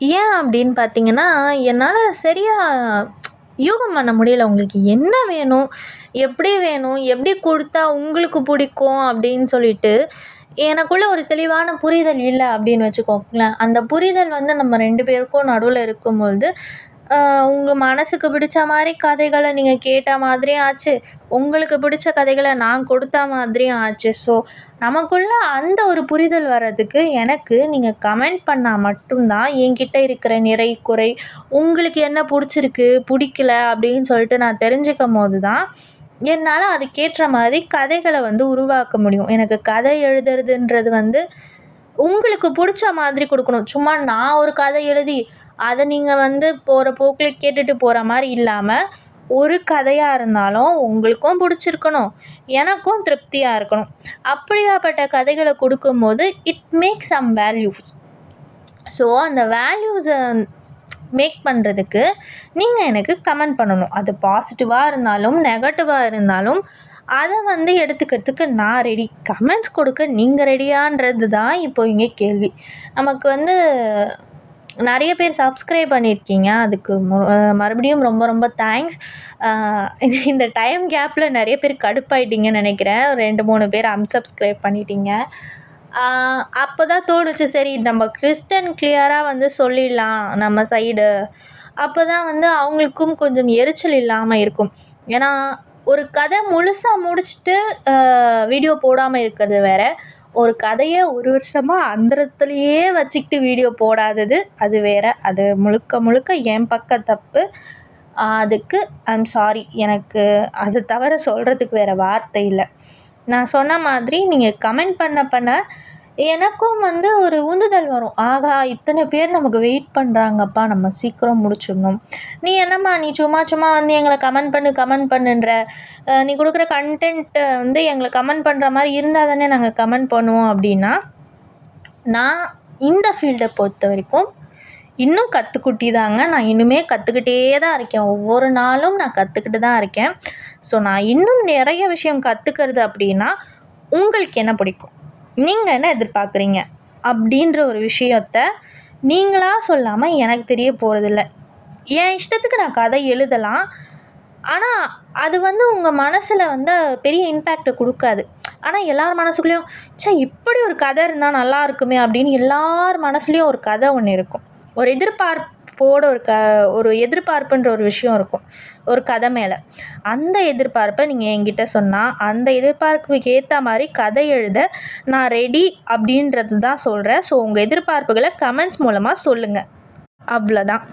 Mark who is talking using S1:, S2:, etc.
S1: ஏன் அப்படின்னு பார்த்தீங்கன்னா என்னால் சரியாக யூகம் பண்ண முடியல. உங்களுக்கு என்ன வேணும்? எப்படி வேணும்? எப்படி கொடுத்தா உங்களுக்கு பிடிக்கும்? அப்படின்னு சொல்லிட்டு எனக்குள்ளே ஒரு தெளிவான புரிதல் இல்லை அப்படின்னு வச்சுக்கோங்களேன். அந்த புரிதல் வந்து நம்ம ரெண்டு பேருக்கும் நடுவில் இருக்கும்பொழுது உங்கள் மனசுக்கு பிடிச்ச மாதிரி கதைகளை நீங்கள் கேட்ட மாதிரியும் ஆச்சு. உங்களுக்கு பிடிச்ச கதைகளை நான் கொடுத்த மாதிரியும் ஆச்சு. ஸோ நமக்குள்ள அந்த ஒரு புரிதல் வர்றதுக்கு எனக்கு நீங்கள் கமெண்ட் பண்ணால் மட்டும்தான் என்கிட்ட இருக்கிற நிறை குறை உங்களுக்கு என்ன பிடிச்சிருக்கு பிடிக்கல அப்படின்னு சொல்லிட்டு நான் தெரிஞ்சுக்கும் போது தான் என்னால் அதுக்கேற்ற மாதிரி கதைகளை வந்து உருவாக்க முடியும். எனக்கு கதை எழுதுறதுன்றது வந்து உங்களுக்கு பிடிச்ச மாதிரி கொடுக்கணும். சும்மா நான் ஒரு கதை எழுதி அதை நீங்கள் வந்து போகிற போக்கில் கேட்டுட்டு போகிற மாதிரி இல்லாமல் ஒரு கதையாக இருந்தாலும் உங்களுக்கும் பிடிச்சிருக்கணும் எனக்கும் திருப்தியாக இருக்கணும். அப்படியாப்பட்ட கதைகளை கொடுக்கும்போது it make some values so அந்த வேல்யூஸை மேக் பண்ணுறதுக்கு நீங்கள் எனக்கு கமெண்ட் பண்ணணும். அது பாசிட்டிவாக இருந்தாலும் நெகட்டிவாக இருந்தாலும் அதை வந்து எடுத்துக்கிறதுக்கு நான் ரெடி கமெண்ட்ஸ் கொடுக்க நீங்கள் ரெடியான்றது தான் இப்போ இங்கே கேள்வி. நமக்கு வந்து நிறைய பேர் சப்ஸ்கிரைப் பண்ணியிருக்கீங்க. அதுக்கு மறுபடியும் ரொம்ப ரொம்ப தேங்க்ஸ் இந்த டைம் கேப்பில் நிறைய பேர் கடுப்பாயிட்டீங்கன்னு நினைக்கிறேன். ரெண்டு மூணு பேர் அன்சப்ஸ்கிரைப் பண்ணிட்டீங்க. அப்போ தான் தோணுச்சு சரி நம்ம கிறிஸ்டன் கிளியராக வந்து சொல்லிடலாம் நம்ம சைடு அப்போ தான் வந்து அவங்களுக்கும் கொஞ்சம் எரிச்சல் இல்லாமல் இருக்கும். ஏன்னா ஒரு கதை முழுசாக முடிச்சுட்டு வீடியோ போடாமல் இருக்கிறது வேறு. ஒரு கதையை ஒரு வருஷமாக அந்தரத்துலேயே வச்சுக்கிட்டு வீடியோ போடாதது. அது வேறு. அது முழுக்க முழுக்க என் பக்கம் தப்பு. அதுக்கு ஐம் சாரி எனக்கு அது தவிர சொல்கிறதுக்கு வேறு வார்த்தை இல்லை. நான் சொன்ன மாதிரி நீங்கள் கமெண்ட் பண்ண பண்ண எனக்கும் வந்து ஒரு உந்துதல் வரும். ஆகா இத்தனை பேர் நமக்கு வெயிட் பண்ணுறாங்கப்பா நம்ம சீக்கிரம் முடிச்சிடணும். நீ என்னம்மா நீ சும்மா சும்மா வந்து எங்களை கமெண்ட் பண்ணு கமெண்ட் பண்ணுன்ற நீ கொடுக்குற கண்டென்ட்டை வந்து எங்களை கமெண்ட் பண்ணுற மாதிரி இருந்தால் தானே நாங்கள் கமெண்ட் பண்ணுவோம் அப்படின்னா நான் இந்த ஃபீல்டை பொறுத்த வரைக்கும் இன்னும் கற்றுக்குட்டி தாங்க. நான் இன்னுமே கற்றுக்கிட்டே தான் இருக்கேன். ஒவ்வொரு நாளும் நான் கற்றுக்கிட்டு தான் இருக்கேன். ஸோ நான் இன்னும் நிறைய விஷயம் கற்றுக்கிறது அப்படின்னா உங்களுக்கு என்ன பிடிக்கும்? நீங்கள் என்ன எதிர்பார்க்குறீங்க? அப்படின்ற ஒரு விஷயத்த நீங்களாக சொல்லாமல் எனக்கு தெரிய போகிறதில்ல என் இஷ்டத்துக்கு நான் கதை எழுதலாம். ஆனால் அது வந்து உங்கள் மனசில் வந்து பெரிய இம்பேக்டை கொடுக்காது. ஆனால் எல்லார் மனசுக்குள்ளேயும் ச்சே இப்படி ஒரு கதை இருந்தால் நல்லா இருக்குமே அப்படின்னு எல்லார் மனசுலேயும் ஒரு கதை ஒன்று இருக்கும். ஒரு போட ஒரு க ஒரு எதிர்பார்ப்புன்ற ஒரு விஷயம் இருக்கும். ஒரு கதை மேலே. அந்த எதிர்பார்ப்பை நீங்கள் என்கிட்ட சொன்னால் அந்த எதிர்பார்ப்புக்கு ஏற்ற மாதிரி கதை எழுத நான் ரெடி அப்படின்றது தான் சொல்கிறேன் ஸோ உங்கள் எதிர்பார்ப்புகளை கமெண்ட்ஸ் மூலமாக சொல்லுங்கள் அவ்வளோதான்